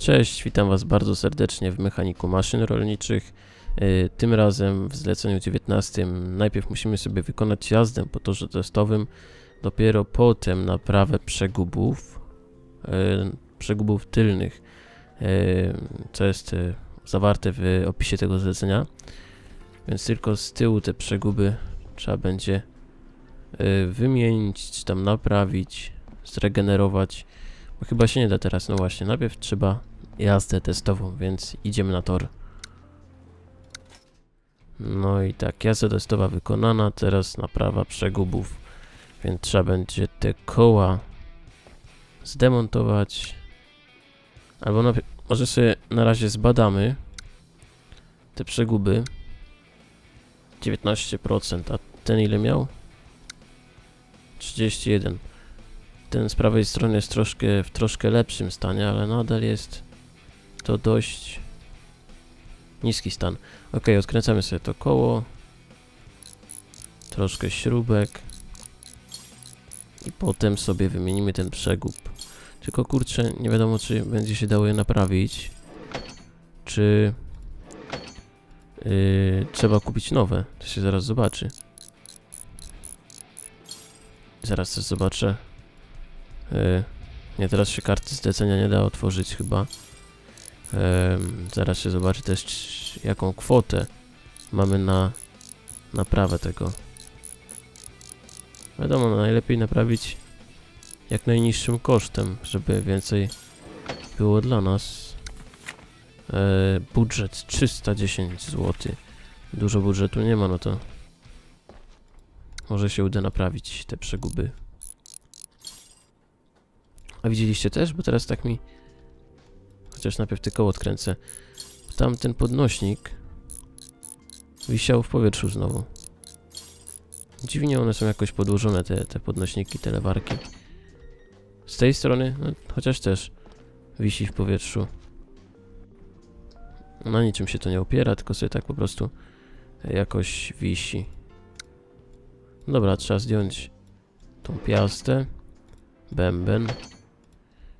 Cześć, witam Was bardzo serdecznie w mechaniku maszyn rolniczych. Y, Tym razem w zleceniu 19 najpierw musimy sobie wykonać jazdę po torze testowym, dopiero potem naprawę przegubów, y, przegubów tylnych, y, co jest zawarte w opisie tego zlecenia. Więc tylko z tyłu te przeguby trzeba będzie wymienić, czy tam naprawić, zregenerować. Bo chyba się nie da teraz, no właśnie, najpierw trzeba jazdę testową, więc idziemy na tor. No i tak, jazda testowa wykonana, teraz naprawa przegubów, więc trzeba będzie te koła zdemontować. Albo najpierw, może sobie na razie zbadamy te przeguby. 19%, a ten ile miał? 31. Ten z prawej strony jest troszkę w troszkę lepszym stanie, ale nadal jest to dość niski stan. Ok, odkręcamy sobie to koło. Troszkę śrubek. I potem sobie wymienimy ten przegub. Tylko kurczę, nie wiadomo czy będzie się dało je naprawić. Czy yy, trzeba kupić nowe. To się zaraz zobaczy. Zaraz też zobaczę. Yy, nie, teraz się karty zlecenia nie da otworzyć chyba. Zaraz się zobaczy też jaką kwotę mamy na naprawę tego. Wiadomo, no, najlepiej naprawić jak najniższym kosztem, żeby więcej było dla nas. E, budżet 310 zł. Dużo budżetu nie ma, no to może się uda naprawić te przeguby. A widzieliście też? Bo teraz tak mi Chociaż najpierw tylko odkręcę. Tam ten podnośnik wisiał w powietrzu znowu. Dziwnie one są jakoś podłożone, te, te podnośniki, te lewarki. Z tej strony, no, chociaż też wisi w powietrzu. Na niczym się to nie opiera, tylko sobie tak po prostu jakoś wisi. Dobra, trzeba zdjąć tą piastę, bęben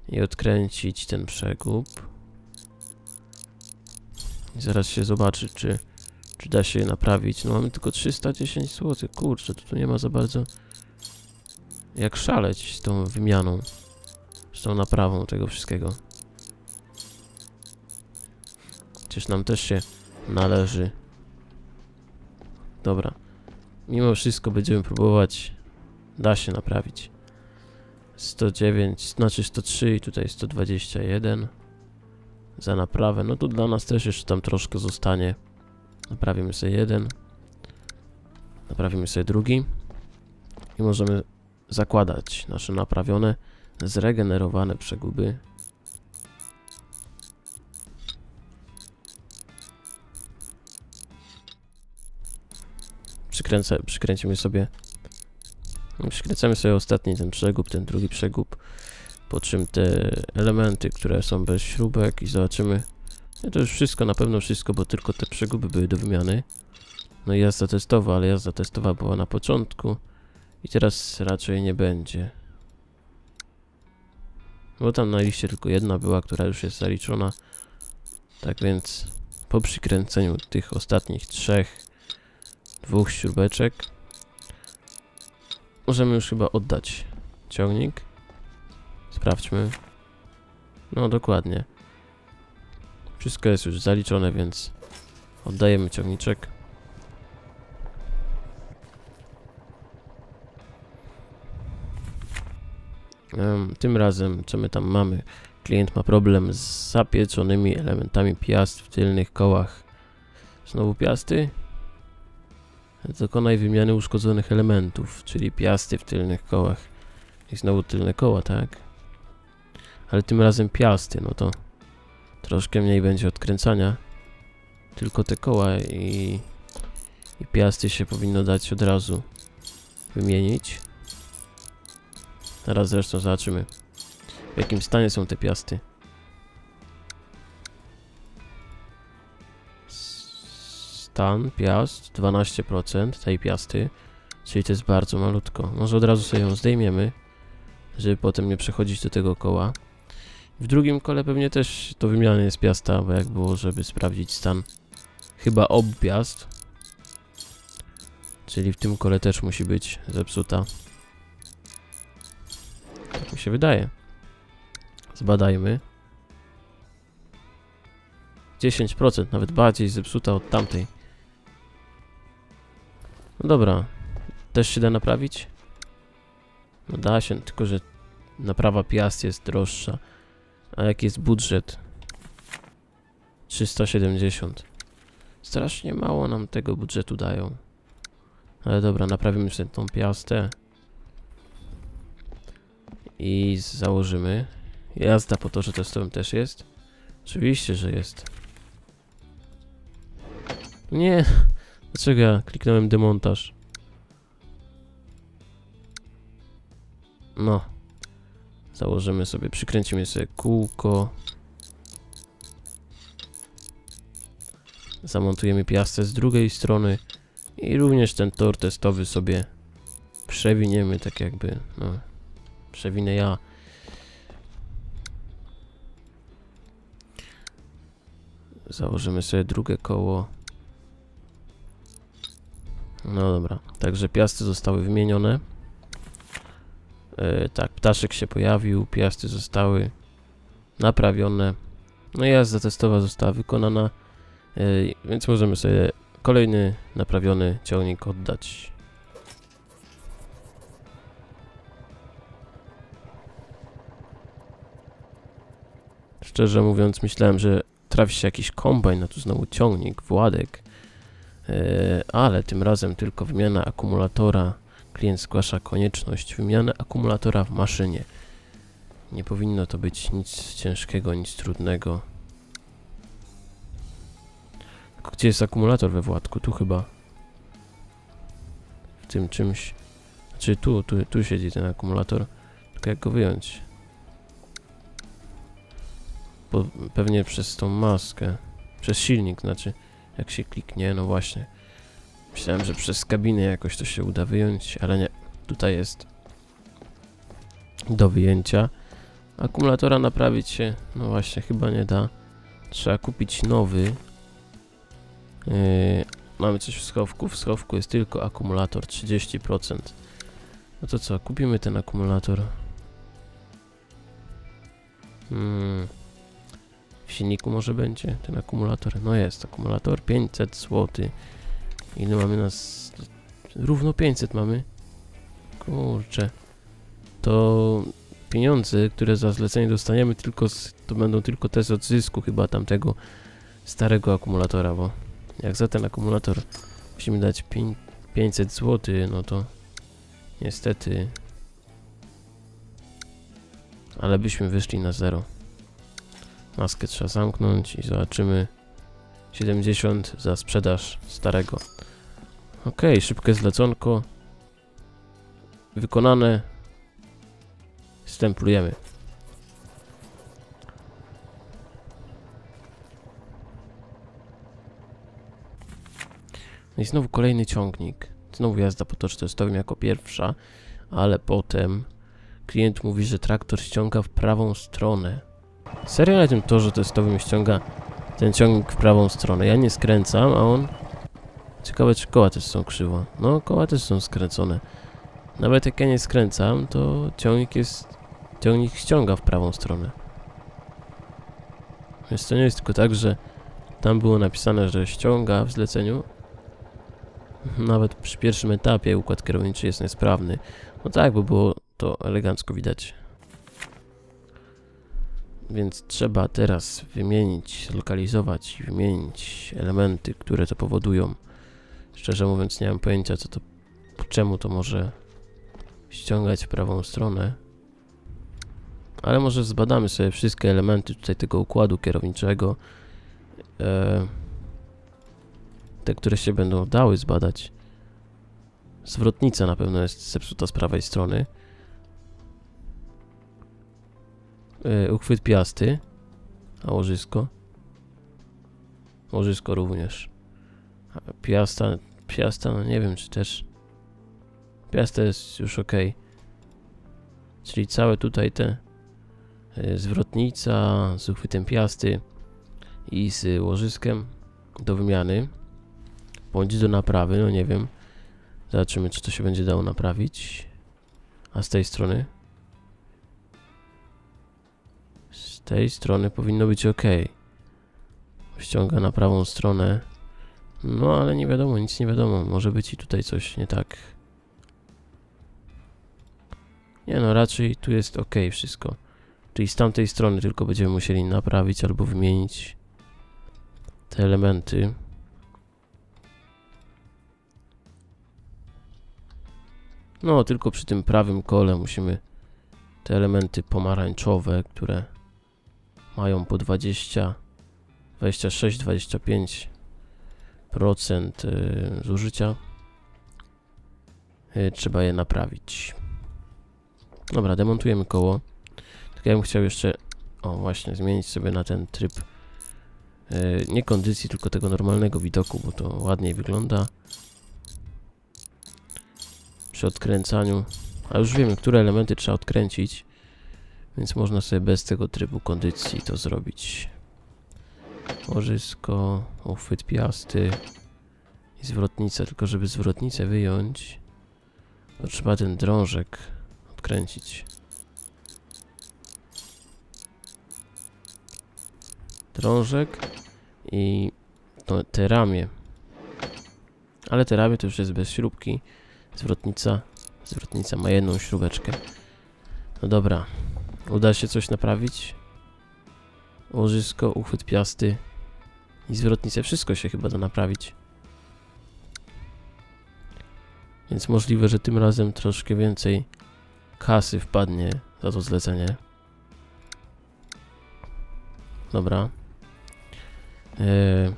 i odkręcić ten przegub. Zaraz się zobaczy, czy, czy da się je naprawić. No mamy tylko 310 zł. Kurczę, to tu nie ma za bardzo jak szaleć z tą wymianą, z tą naprawą tego wszystkiego. Przecież nam też się należy. Dobra. Mimo wszystko będziemy próbować. Da się naprawić. 109, znaczy 103 i tutaj 121 za naprawę. No tu dla nas też jeszcze tam troszkę zostanie. Naprawimy sobie jeden. Naprawimy sobie drugi. I możemy zakładać nasze naprawione, zregenerowane przeguby. Przykręcę, przykręcimy sobie Przykręcamy sobie ostatni ten przegub, ten drugi przegub, po czym te elementy, które są bez śrubek i zobaczymy. To już wszystko, na pewno wszystko, bo tylko te przeguby były do wymiany. No i jazda testowa, ale jazda testowa była na początku i teraz raczej nie będzie. Bo tam na liście tylko jedna była, która już jest zaliczona. Tak więc po przykręceniu tych ostatnich trzech, dwóch śrubeczek, Możemy już chyba oddać ciągnik. Sprawdźmy. No dokładnie. Wszystko jest już zaliczone, więc oddajemy ciągniczek. Tym razem, co my tam mamy? Klient ma problem z zapieczonymi elementami piast w tylnych kołach. Znowu piasty? Dokonaj wymiany uszkodzonych elementów, czyli piasty w tylnych kołach. I znowu tylne koła, tak? Ale tym razem piasty, no to troszkę mniej będzie odkręcania. Tylko te koła i, i piasty się powinno dać od razu wymienić. Teraz zresztą zobaczymy, w jakim stanie są te piasty. stan piast 12% tej piasty, czyli to jest bardzo malutko. Może od razu sobie ją zdejmiemy, żeby potem nie przechodzić do tego koła. W drugim kole pewnie też to wymiany jest piasta, bo jak było, żeby sprawdzić stan chyba obu piast. Czyli w tym kole też musi być zepsuta. Tak mi się wydaje. Zbadajmy. 10%, nawet bardziej zepsuta od tamtej. No dobra. Też się da naprawić? No da się, tylko że naprawa piast jest droższa. A jaki jest budżet? 370. Strasznie mało nam tego budżetu dają. Ale dobra, naprawimy sobie tą piastę. I założymy. Jazda po torze testowym też jest? Oczywiście, że jest. Nie. Dlaczego ja kliknąłem demontaż? No. Założymy sobie, przykręcimy sobie kółko. Zamontujemy piastę z drugiej strony. I również ten tor testowy sobie przewiniemy tak jakby, no. Przewinę ja. Założymy sobie drugie koło. No dobra, także piasty zostały wymienione. E, tak, ptaszek się pojawił, piasty zostały naprawione. No i jazda testowa została wykonana, e, więc możemy sobie kolejny naprawiony ciągnik oddać. Szczerze mówiąc, myślałem, że trafi się jakiś kombajn, a tu znowu ciągnik, Władek. E, ale tym razem tylko wymiana akumulatora. Klient zgłasza konieczność wymiany akumulatora w maszynie. Nie powinno to być nic ciężkiego, nic trudnego. Gdzie jest akumulator we Władku? Tu chyba. W tym czymś. Czy tu, tu, tu siedzi ten akumulator. Tylko jak go wyjąć? Bo pewnie przez tą maskę. Przez silnik, znaczy. Jak się kliknie, no właśnie. Myślałem, że przez kabinę jakoś to się uda wyjąć, ale nie. Tutaj jest do wyjęcia. Akumulatora naprawić się, no właśnie, chyba nie da. Trzeba kupić nowy. Yy, mamy coś w schowku. W schowku jest tylko akumulator 30%. No to co, kupimy ten akumulator. Hmm. W silniku może będzie ten akumulator. No jest, akumulator 500 zł. Ile mamy nas? Równo 500 mamy. Kurczę. To pieniądze, które za zlecenie dostaniemy, tylko z, to będą tylko te z odzysku chyba tamtego starego akumulatora, bo jak za ten akumulator musimy dać 500 zł, no to niestety ale byśmy wyszli na zero. Maskę trzeba zamknąć i zobaczymy 70 za sprzedaż starego. Ok, szybkie zleconko. Wykonane. Stemplujemy. No i znowu kolejny ciągnik. Znowu jazda po torze testowym jako pierwsza, ale potem klient mówi, że traktor ściąga w prawą stronę. Serio na tym torze testowym ściąga ten ciągnik w prawą stronę. Ja nie skręcam, a on... Ciekawe, czy koła też są krzywo. No, koła też są skręcone. Nawet jak ja nie skręcam, to ciągnik jest... Ciągnik ściąga w prawą stronę. Więc to nie jest tylko tak, że tam było napisane, że ściąga w zleceniu. Nawet przy pierwszym etapie układ kierowniczy jest niesprawny. No tak, bo było to elegancko widać. Więc trzeba teraz wymienić, zlokalizować i wymienić elementy, które to powodują. Szczerze mówiąc nie mam pojęcia co to, czemu to może ściągać w prawą stronę. Ale może zbadamy sobie wszystkie elementy tutaj tego układu kierowniczego. E, te, które się będą dały zbadać. Zwrotnica na pewno jest zepsuta z prawej strony. Yy, uchwyt piasty. A łożysko? Łożysko również. Piasta, piasta, no nie wiem czy też... Piasta jest już ok. Czyli całe tutaj te e, zwrotnica z uchwytem piasty i z łożyskiem do wymiany bądź do naprawy, no nie wiem. Zobaczymy, czy to się będzie dało naprawić. A z tej strony? Tej strony powinno być ok. Ściąga na prawą stronę. No ale nie wiadomo, nic nie wiadomo. Może być i tutaj coś nie tak. Nie no, raczej tu jest ok wszystko. Czyli z tamtej strony tylko będziemy musieli naprawić albo wymienić te elementy. No, tylko przy tym prawym kole musimy te elementy pomarańczowe, które mają po 20, 26, 25 procent y, zużycia. Y, trzeba je naprawić. Dobra, demontujemy koło. Tak ja bym chciał jeszcze, o właśnie, zmienić sobie na ten tryb y, nie kondycji, tylko tego normalnego widoku, bo to ładniej wygląda przy odkręcaniu. A już wiemy, które elementy trzeba odkręcić, więc można sobie bez tego trybu kondycji to zrobić. Łożysko, uchwyt piasty i zwrotnica, tylko żeby zwrotnicę wyjąć, to trzeba ten drążek odkręcić. Drążek i to, te ramię. Ale te ramię to już jest bez śrubki. Zwrotnica. Zwrotnica ma jedną śrubeczkę. No dobra. Uda się coś naprawić? Łożysko, uchwyt piasty i zwrotnicę. Wszystko się chyba da naprawić. Więc możliwe, że tym razem troszkę więcej kasy wpadnie za to zlecenie. Dobra. Eee,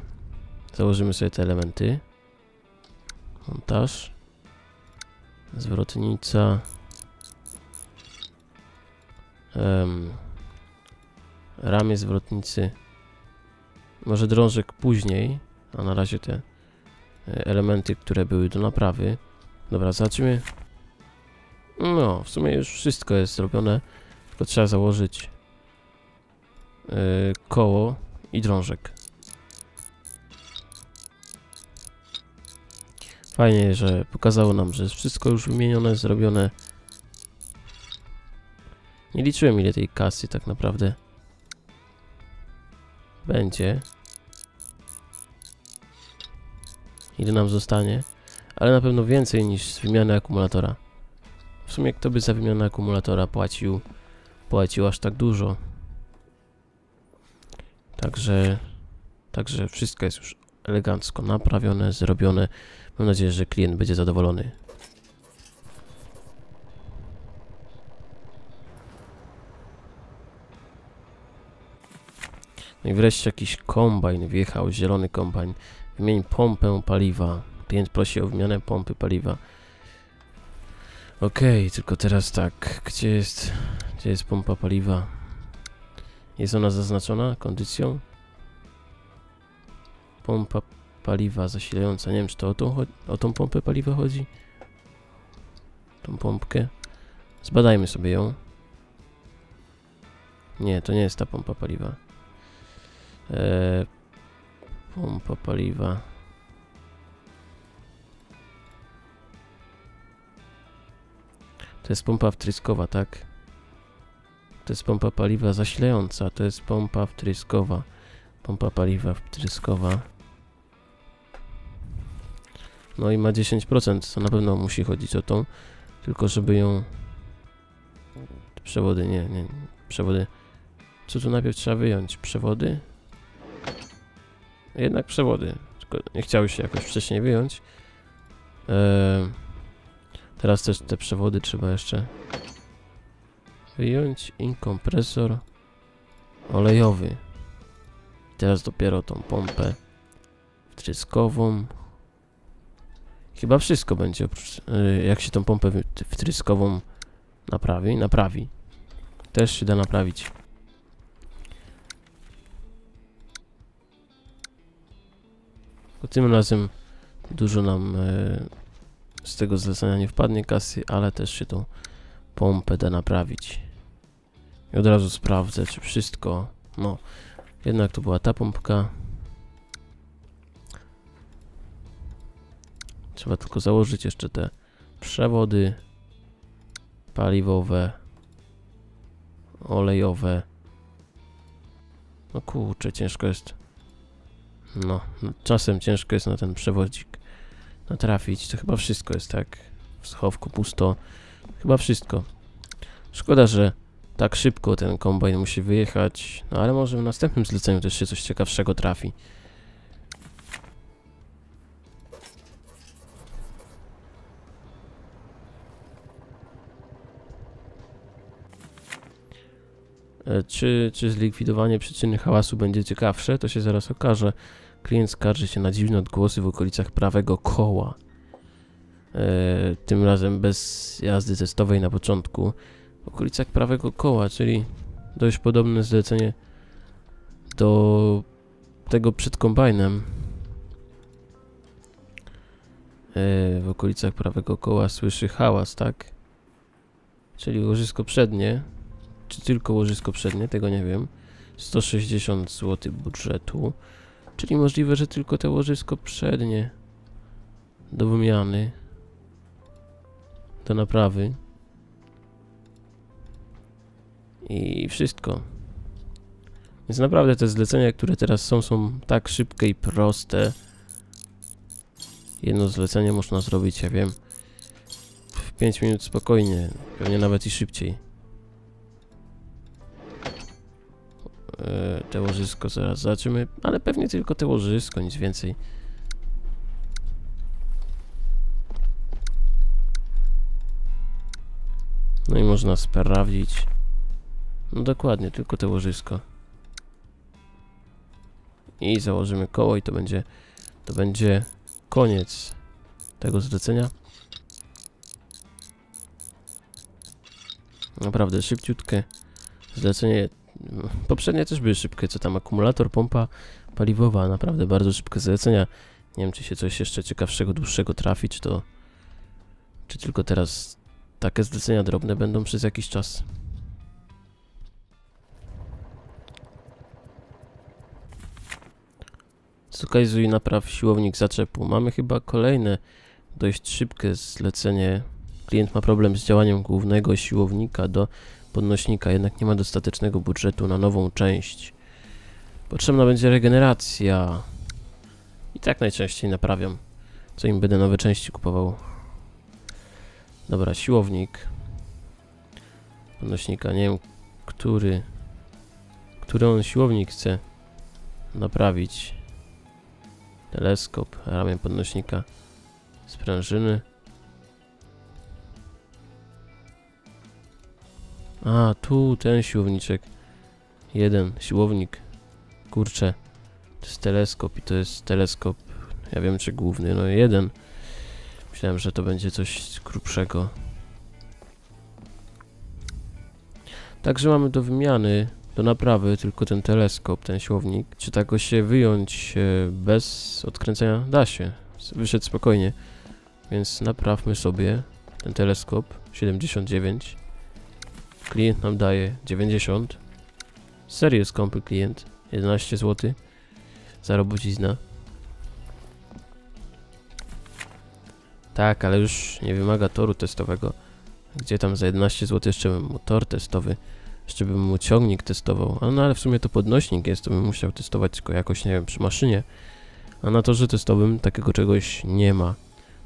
założymy sobie te elementy. Montaż. Zwrotnica. Um, ramię zwrotnicy. Może drążek później, a na razie te e, elementy, które były do naprawy. Dobra, zobaczymy. No, w sumie już wszystko jest zrobione, tylko trzeba założyć yy, koło i drążek. Fajnie, że pokazało nam, że jest wszystko już wymienione, zrobione. Nie liczyłem ile tej kasy tak naprawdę będzie. Ile nam zostanie. Ale na pewno więcej niż z wymiany akumulatora. W sumie kto by za wymianę akumulatora płacił, płacił aż tak dużo. Także, także wszystko jest już elegancko naprawione, zrobione. Mam nadzieję, że klient będzie zadowolony. No i wreszcie jakiś kombajn wjechał, zielony kombajn. Wymień pompę paliwa. Klient prosi o wymianę pompy paliwa. Okej, okay, tylko teraz tak, gdzie jest, gdzie jest pompa paliwa? Jest ona zaznaczona kondycją? Pompa paliwa zasilająca. Nie wiem, czy to o tą, o tą pompę paliwa chodzi? Tą pompkę. Zbadajmy sobie ją. Nie, to nie jest ta pompa paliwa. Eee, pompa paliwa. To jest pompa wtryskowa, tak? To jest pompa paliwa zasilająca, to jest pompa wtryskowa. Pompa paliwa wtryskowa. No i ma 10%, to na pewno musi chodzić o tą. Tylko żeby ją... Przewody, nie, nie, przewody. Co tu najpierw trzeba wyjąć? Przewody? Jednak przewody. Tylko nie chciały się jakoś wcześniej wyjąć. Eee, teraz też te przewody trzeba jeszcze wyjąć. I kompresor olejowy. teraz dopiero tą pompę wtryskową Chyba wszystko będzie, oprócz, yy, jak się tą pompę wtryskową naprawi, naprawi. Też się da naprawić. Tym razem dużo nam yy, z tego zlecenia nie wpadnie kasy, ale też się tą pompę da naprawić. I od razu sprawdzę, czy wszystko... No, jednak to była ta pompka. Trzeba tylko założyć jeszcze te przewody paliwowe, olejowe. No kurczę, ciężko jest. No, czasem ciężko jest na ten przewodzik natrafić. To chyba wszystko jest tak. W schowku pusto. Chyba wszystko. Szkoda, że tak szybko ten kombajn musi wyjechać. No ale może w następnym zleceniu też się coś ciekawszego trafi. Czy, czy zlikwidowanie przyczyny hałasu będzie ciekawsze, to się zaraz okaże. Klient skarży się na dziwne odgłosy w okolicach prawego koła. E, tym razem bez jazdy testowej na początku. W okolicach prawego koła, czyli dość podobne zlecenie do tego przed kombajnem. E, w okolicach prawego koła słyszy hałas, tak? Czyli łożysko przednie, czy tylko łożysko przednie, tego nie wiem. 160 zł budżetu, czyli możliwe, że tylko te łożysko przednie do wymiany, do naprawy i wszystko. Więc naprawdę te zlecenia, które teraz są, są tak szybkie i proste. Jedno zlecenie można zrobić, ja wiem, w 5 minut spokojnie, pewnie nawet i szybciej. Te łożysko zaraz zobaczymy, ale pewnie tylko te łożysko, nic więcej. No i można sprawdzić. No dokładnie, tylko te łożysko. I założymy koło i to będzie to będzie koniec tego zlecenia. Naprawdę szybciutkie zlecenie Poprzednie też były szybkie, co tam akumulator, pompa paliwowa, naprawdę bardzo szybkie zlecenia. Nie wiem, czy się coś jeszcze ciekawszego, dłuższego trafi, czy to... Czy tylko teraz takie zlecenia drobne będą przez jakiś czas. Zlokalizuj napraw siłownik zaczepu. Mamy chyba kolejne dość szybkie zlecenie. Klient ma problem z działaniem głównego siłownika do podnośnika, jednak nie ma dostatecznego budżetu na nową część. Potrzebna będzie regeneracja. I tak najczęściej naprawiam. Co im będę nowe części kupował. Dobra, siłownik. Podnośnika, nie wiem, który... Który on siłownik chce naprawić. Teleskop, ramię podnośnika. Sprężyny. A, tu ten siłowniczek. Jeden siłownik. Kurczę. To jest teleskop i to jest teleskop. Ja wiem czy główny, no jeden. Myślałem, że to będzie coś grubszego. Także mamy do wymiany, do naprawy tylko ten teleskop, ten siłownik. Czy tak go się wyjąć e, bez odkręcenia? Da się. Wyszedł spokojnie. Więc naprawmy sobie ten teleskop 79. Klient nam daje 90. Serio skąpy klient. 11 zł. Za robocizna. Tak, ale już nie wymaga toru testowego. Gdzie tam za 11 zł jeszcze bym mu tor testowy, jeszcze bym mu ciągnik testował. A no ale w sumie to podnośnik jest, to bym musiał testować tylko jakoś, nie wiem, przy maszynie. A na torze testowym takiego czegoś nie ma.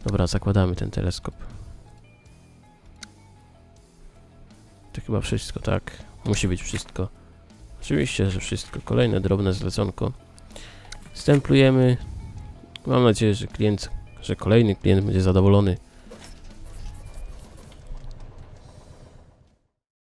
Dobra, zakładamy ten teleskop. To chyba wszystko, tak? Musi być wszystko. Oczywiście, że wszystko. Kolejne drobne zleconko. Stemplujemy. Mam nadzieję, że klient, że kolejny klient będzie zadowolony.